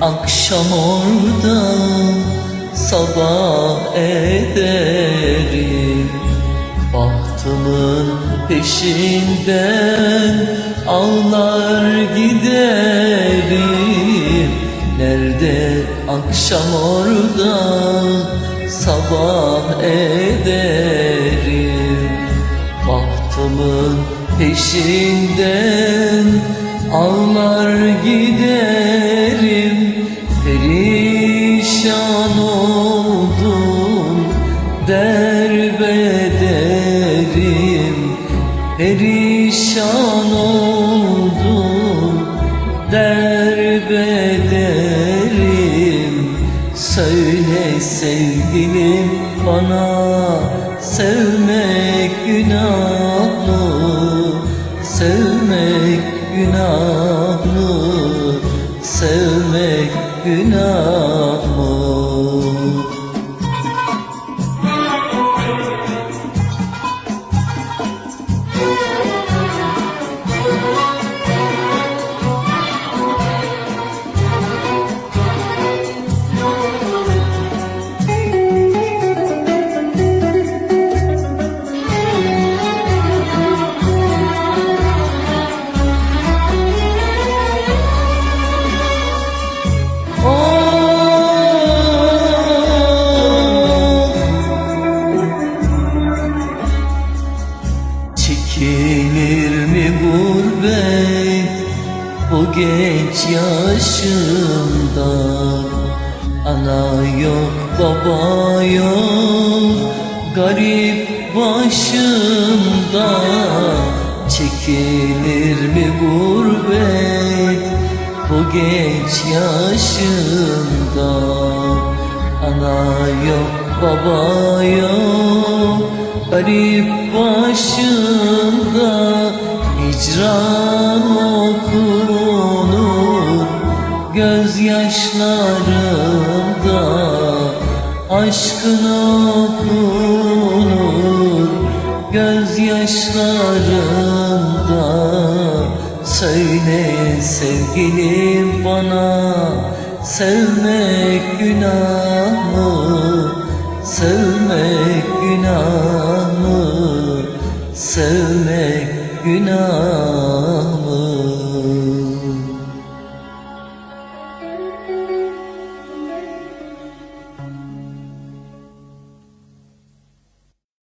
Akşam orada sabah ederim Bahtımın peşinden ağlar giderim. Nerede akşam orada sabah ederim Bahtımın peşinden ağlar giderim. Perişan oldum derbederim. Perişan oldum derbederim. Söyle sevgilim bana sevmek günah günah Çekilir mi gurbet bu genç yaşında Ana yok baba yok garip başımda. Çekilir mi gurbet bu genç yaşında Ana yok baba yok garip başında Hicran okunur gözyaşlarımda Aşkın okunur gözyaşlarımda Söyle sevgilim bana Sevmek günah mı? Sevmek günah? Sevmek günah mı?